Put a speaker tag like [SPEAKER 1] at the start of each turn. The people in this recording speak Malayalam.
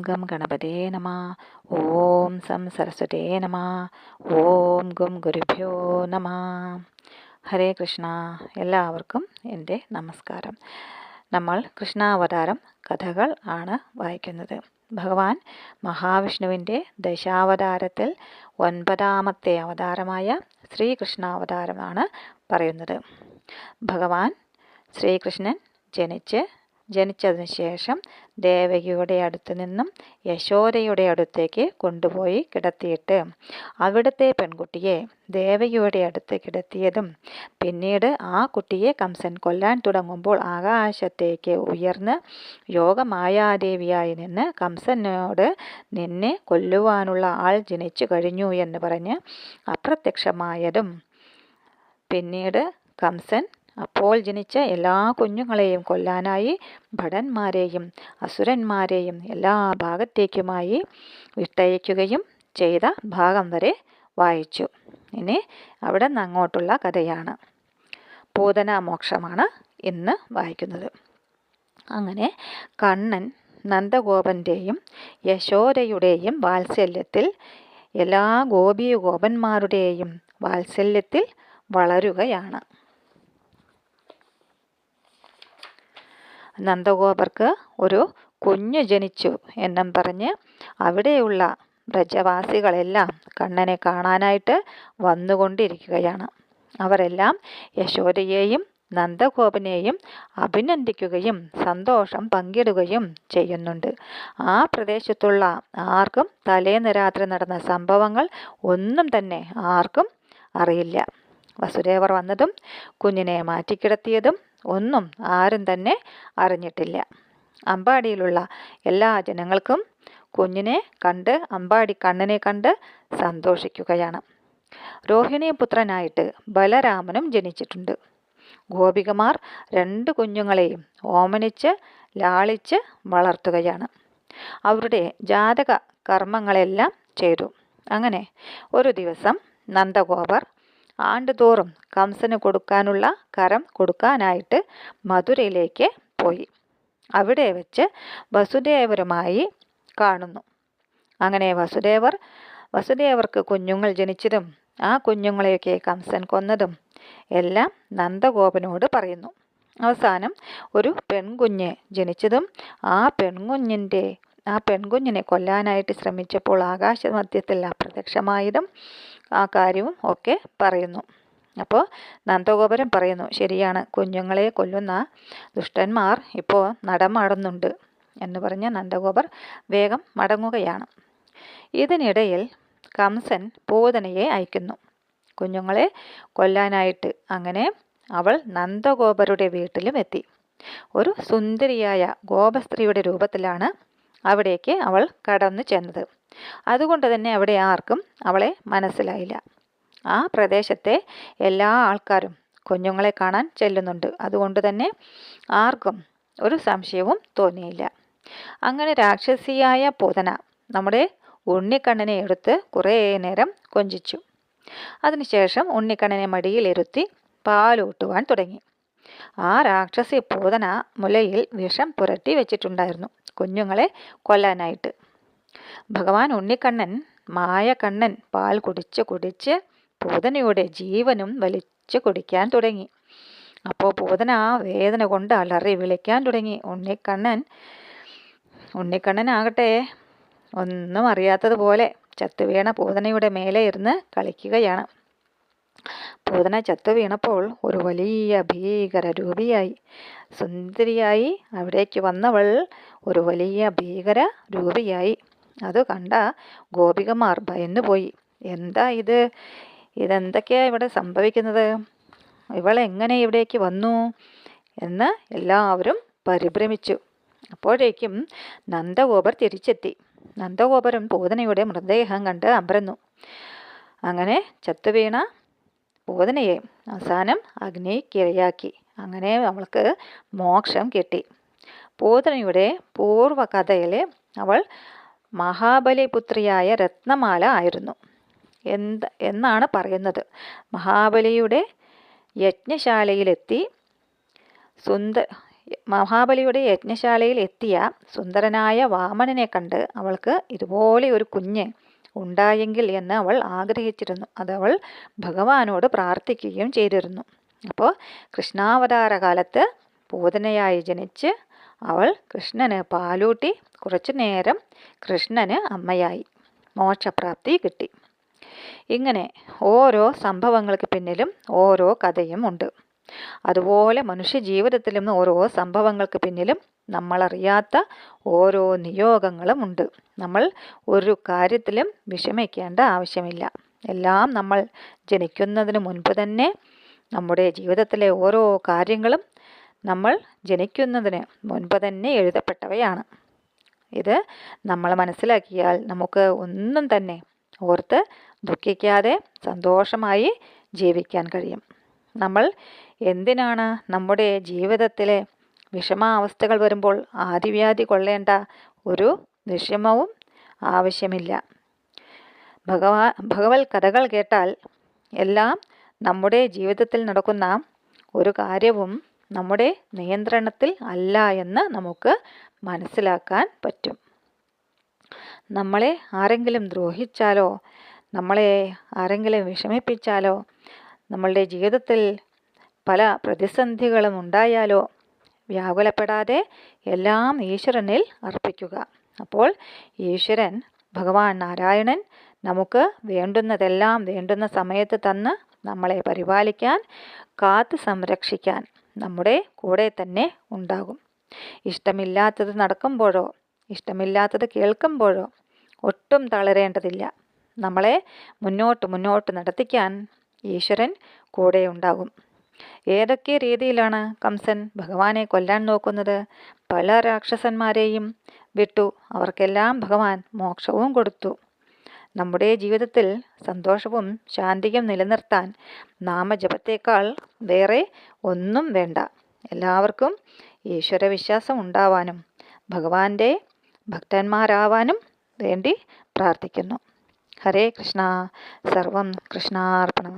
[SPEAKER 1] ഗം ഗണപതേ നമ. ഓം സം സരസ്വതേ നമ. ഓം ഗം ഗുരുഭ്യോ നമ. ഹരേ കൃഷ്ണ. എല്ലാവർക്കും എന്റെ നമസ്കാരം. നമ്മൾ കൃഷ്ണാവതാരം കഥകൾ ആണ് വായിക്കുന്നത്. ഭഗവാൻ മഹാവിഷ്ണുവിന്റെ ദശാവതാരത്തിൽ ഒൻപതാമത്തെ അവതാരമായ ശ്രീകൃഷ്ണാവതാരമാണ് പറയുന്നത്. ഭഗവാൻ ശ്രീകൃഷ്ണൻ ജനിച്ച് ജനിച്ചതിന് ശേഷം ദേവകിയുടെ അടുത്ത് നിന്നും യശോദയുടെ അടുത്തേക്ക് കൊണ്ടുപോയി കിടത്തിയിട്ട്. അവിടുത്തെ പെൺകുട്ടിയെ ദേവകിയുടെ അടുത്ത് കിടത്തിയതും പിന്നീട് ആ കുട്ടിയെ കംസൻ കൊല്ലാൻ തുടങ്ങുമ്പോൾ ആകാശത്തേക്ക് ഉയർന്ന് യോഗമായാദേവിയായി നിന്ന് കംസനോട് നിന്നെ കൊല്ലുവാനുള്ള ആൾ ജനിച്ചു കഴിഞ്ഞു എന്ന് പറഞ്ഞ് അപ്രത്യക്ഷമായതും പിന്നീട് കംസൻ അപ്പോൾ ജനിച്ച എല്ലാ കുഞ്ഞുങ്ങളെയും കൊല്ലാനായി ഭടന്മാരെയും അസുരന്മാരെയും എല്ലാ ഭാഗത്തേക്കുമായി വിട്ടയക്കുകയും ചെയ്ത ഭാഗം വരെ വായിച്ചു. ഇനി അവിടെ നിന്ന് അങ്ങോട്ടുള്ള കഥയാണ്. പൂതന മോക്ഷമാണ് ഇന്ന് വായിക്കുന്നത്. അങ്ങനെ കണ്ണൻ നന്ദഗോപന്റെയും യശോരയുടെയും വാത്സല്യത്തിൽ എല്ലാ ഗോപീ ഗോപന്മാരുടെയും വാത്സല്യത്തിൽ വളരുകയാണ്. നന്ദഗോപർക്ക് ഒരു കുഞ്ഞു ജനിച്ചു എന്നും പറഞ്ഞ് അവിടെയുള്ള ബ്രജവാസികളെല്ലാം കണ്ണനെ കാണാനായിട്ട് വന്നുകൊണ്ടിരിക്കുകയാണ്. അവരെല്ലാം യശോദയെയും നന്ദഗോപനെയും അഭിനന്ദിക്കുകയും സന്തോഷം പങ്കിടുകയും ചെയ്യുന്നുണ്ട്. ആ പ്രദേശത്തുള്ള ആർക്കും തലേന്ന് രാത്രി നടന്ന സംഭവങ്ങൾ ഒന്നും തന്നെ ആർക്കും അറിയില്ല. വസുദേവർ വന്നതും കുഞ്ഞിനെ മാറ്റിക്കിടത്തിയതും ഒന്നും ആരും തന്നെ അറിഞ്ഞിട്ടില്ല. അമ്പാടിയിലുള്ള എല്ലാ ജനങ്ങൾക്കും കുഞ്ഞിനെ കണ്ട് അമ്പാടി കണ്ണനെ കണ്ട് സന്തോഷിക്കുകയാണ്. രോഹിണി പുത്രനായിട്ട് ബലരാമനും ജനിച്ചിട്ടുണ്ട്. ഗോപികമാർ രണ്ട് കുഞ്ഞുങ്ങളെയും ഓമനിച്ച് ലാളിച്ച് വളർത്തുകയാണ്. അവരുടെ ജാതക കർമ്മങ്ങളെല്ലാം ചെയ്തു. അങ്ങനെ ഒരു ദിവസം നന്ദഗോപർ ആണ്ടുതോറും കംസന് കൊടുക്കാനുള്ള കരം കൊടുക്കാനായിട്ട് മധുരയിലേക്ക് പോയി. അവിടെ വെച്ച് വസുദേവരുമായി കാണുന്നു. അങ്ങനെ വസുദേവർ വസുദേവർക്ക് കുഞ്ഞുങ്ങൾ ജനിച്ചതും ആ കുഞ്ഞുങ്ങളെയൊക്കെ കംസൻ കൊന്നതും എല്ലാം നന്ദഗോപനോട് പറയുന്നു. അവസാനം ഒരു പെൺകുഞ്ഞ് ജനിച്ചതും ആ പെൺകുഞ്ഞിന്റെ ആ പെൺകുഞ്ഞിനെ കൊല്ലാനായിട്ട് ശ്രമിച്ചപ്പോൾ ആകാശമധ്യത്തിൽ അപ്രത്യക്ഷമായതും ആ കാര്യവും ഒക്കെ പറയുന്നു. അപ്പോൾ നന്ദഗോപുരം പറയുന്നു ശരിയാണ് കുഞ്ഞുങ്ങളെ കൊല്ലുന്ന ദുഷ്ടന്മാർ ഇപ്പോൾ നടമാടുന്നുണ്ട് എന്ന് പറഞ്ഞ് നന്ദഗോപർ വേഗം മടങ്ങുകയാണ്. ഇതിനിടയിൽ കംസൻ പൂതനയെ അയക്കുന്നു. കുഞ്ഞുങ്ങളെ കൊല്ലാനായിട്ട് അങ്ങനെ അവൾ നന്ദഗോപരുടെ വീട്ടിലും എത്തി. ഒരു സുന്ദരിയായ ഗോപസ്ത്രീയുടെ രൂപത്തിലാണ് അവിടേക്ക് അവൾ കടന്നു ചെന്നത്. അതുകൊണ്ട് തന്നെ അവിടെ ആർക്കും അവളെ മനസ്സിലായില്ല. ആ പ്രദേശത്തെ എല്ലാ ആൾക്കാരും കുഞ്ഞുങ്ങളെ കാണാൻ ചെല്ലുന്നുണ്ട്. അതുകൊണ്ട് തന്നെ ആർക്കും ഒരു സംശയവും തോന്നിയില്ല. അങ്ങനെ രാക്ഷസിയായ പൂതന നമ്മുടെ ഉണ്ണിക്കണ്ണനെ എടുത്ത് കുറേ നേരം കൊഞ്ചിച്ചു. അതിനുശേഷം ഉണ്ണിക്കണ്ണനെ മടിയിലിരുത്തി പാലൂട്ടുവാൻ തുടങ്ങി. ആ രാക്ഷസി പൂതന മുലയിൽ വിഷം പുരട്ടി വെച്ചിട്ടുണ്ടായിരുന്നു കുഞ്ഞുങ്ങളെ കൊല്ലാനായിട്ട്. ഭഗവാൻ ഉണ്ണിക്കണ്ണൻ മായക്കണ്ണൻ പാൽ കുടിച്ച് കുടിച്ച് പൂതനയുടെ ജീവനും വലിച്ചു കുടിക്കാൻ തുടങ്ങി. അപ്പോൾ പൂതന ആ വേദന കൊണ്ട് അലറി വിളിക്കാൻ തുടങ്ങി. ഉണ്ണിക്കണ്ണൻ ഉണ്ണിക്കണ്ണനാകട്ടെ ഒന്നും അറിയാത്തതുപോലെ ചത്തുവീണ പൂതനയുടെ മേലെ ഇരുന്ന് കളിക്കുകയാണ്. പൂതന ചത്തു വീണപ്പോൾ ഒരു വലിയ ഭീകര രൂപിയായി. സുന്ദരിയായി അവിടേക്ക് വന്നവൾ ഒരു വലിയ ഭീകര രൂപിയായി. അത് കണ്ട ഗോപികമാർ ഭയന്നുപോയി എന്താ ഇത്? ഇതെന്തൊക്കെയാ ഇവിടെ സംഭവിക്കുന്നത്? ഇവൾ എങ്ങനെ ഇവിടേക്ക് വന്നു? എന്ന് എല്ലാവരും പരിഭ്രമിച്ചു. അപ്പോഴേക്കും നന്ദഗോപർ തിരിച്ചെത്തി. നന്ദഗോപരും പൂതനയുടെ മൃതദേഹം കണ്ട് അമ്പരന്നു. അങ്ങനെ ചത്തുവീണ പൂതനയെ അവസാനം അഗ്നിക്കിരയാക്കി. അങ്ങനെ അവൾക്ക് മോക്ഷം കിട്ടി. പൂതനയുടെ പൂർവകഥയിൽ അവൾ മഹാബലിപുത്രിയായ രത്നമാല ആയിരുന്നു. എന്ത് എന്നാണ് പറയുന്നത്? മഹാബലിയുടെ യജ്ഞശാലയിലെത്തി സുന്ദ മഹാബലിയുടെ യജ്ഞശാലയിൽ എത്തിയ സുന്ദരനായ വാമനനെ കണ്ട് അവൾക്ക് ഇതുപോലെ ഒരു കുഞ്ഞ് ഉണ്ടായെങ്കിൽ എന്ന് അവൾ ആഗ്രഹിച്ചിരുന്നു. അത് അവൾ ഭഗവാനോട് പ്രാർത്ഥിക്കുകയും ചെയ്തിരുന്നു. അപ്പോൾ കൃഷ്ണാവതാര കാലത്ത് പൂതനയായി ജനിച്ച് അവൾ കൃഷ്ണന് പാലൂട്ടി കുറച്ചു നേരം കൃഷ്ണന് അമ്മയായി. മോക്ഷപ്രാപ്തി കിട്ടി. ഇങ്ങനെ ഓരോ സംഭവങ്ങൾക്ക് പിന്നിലും ഓരോ കഥയും ഉണ്ട്. അതുപോലെ മനുഷ്യ ജീവിതത്തിലും ഓരോ സംഭവങ്ങൾക്ക് പിന്നിലും നമ്മളറിയാത്ത ഓരോ നിയോഗങ്ങളും ഉണ്ട്. നമ്മൾ ഒരു കാര്യത്തിലും വിഷമിക്കേണ്ട ആവശ്യമില്ല. എല്ലാം നമ്മൾ ജനിക്കുന്നതിന് മുൻപ് തന്നെ നമ്മുടെ ജീവിതത്തിലെ ഓരോ കാര്യങ്ങളും നമ്മൾ ജനിക്കുന്നതിന് മുൻപ് തന്നെ എഴുതപ്പെട്ടവയാണ്. ഇത് നമ്മൾ മനസ്സിലാക്കിയാൽ നമുക്ക് ഒന്നും തന്നെ ഓർത്ത് ദുഃഖിക്കാതെ സന്തോഷമായി ജീവിക്കാൻ കഴിയും. നമ്മൾ എന്തിനാണ് നമ്മുടെ ജീവിതത്തിലെ വിഷമാവസ്ഥകൾ വരുമ്പോൾ ആദിവ്യാധി കൊള്ളേണ്ട ഒരു വിഷമവും ആവശ്യമില്ല. ഭഗവാ ഭഗവത് കഥകൾ കേട്ടാൽ എല്ലാം നമ്മുടെ ജീവിതത്തിൽ നടക്കുന്ന ഒരു കാര്യവും നമ്മുടെ നിയന്ത്രണത്തിൽ അല്ല എന്ന് നമുക്ക് മനസ്സിലാക്കാൻ പറ്റും. നമ്മളെ ആരെങ്കിലും ദ്രോഹിച്ചാലോ നമ്മളെ ആരെങ്കിലും വിഷമിപ്പിച്ചാലോ നമ്മളുടെ ജീവിതത്തിൽ പല പ്രതിസന്ധികളും ഉണ്ടായാലോ വ്യാകുലപ്പെടാതെ എല്ലാം ഈശ്വരനിൽ അർപ്പിക്കുക. അപ്പോൾ ഈശ്വരൻ ഭഗവാൻ നാരായണൻ നമുക്ക് വേണ്ടുന്നതെല്ലാം വേണ്ടുന്ന സമയത്ത് തന്ന് നമ്മളെ പരിപാലിക്കാൻ കാത്തു സംരക്ഷിക്കാൻ നമ്മുടെ കൂടെ തന്നെ ഉണ്ടാകും. ഇഷ്ടമില്ലാത്തത് നടക്കുമ്പോഴോ ഇഷ്ടമില്ലാത്തത് കേൾക്കുമ്പോഴോ ഒട്ടും തളരേണ്ടതില്ല. നമ്മളെ മുന്നോട്ട് മുന്നോട്ട് നടത്തിക്കാൻ ഈശ്വരൻ കൂടെ ഉണ്ടാകും. ഏതൊക്കെ രീതിയിലാണ് കംസൻ ഭഗവാനെ കൊല്ലാൻ നോക്കുന്നത്? പല രാക്ഷസന്മാരെയും വിട്ടു. അവർക്കെല്ലാം ഭഗവാൻ മോക്ഷവും കൊടുത്തു. നമ്മുടെ ജീവിതത്തിൽ സന്തോഷവും ശാന്തിയും നിലനിർത്താൻ നാമജപത്തേക്കാൾ വേറെ ഒന്നും വേണ്ട. എല്ലാവർക്കും ഈശ്വരവിശ്വാസം ഉണ്ടാവാനും ഭഗവാന്റെ ഭക്തന്മാരാവാനും വേണ്ടി പ്രാർത്ഥിക്കുന്നു. ഹരേ കൃഷ്ണ. സർവം കൃഷ്ണാർപ്പണം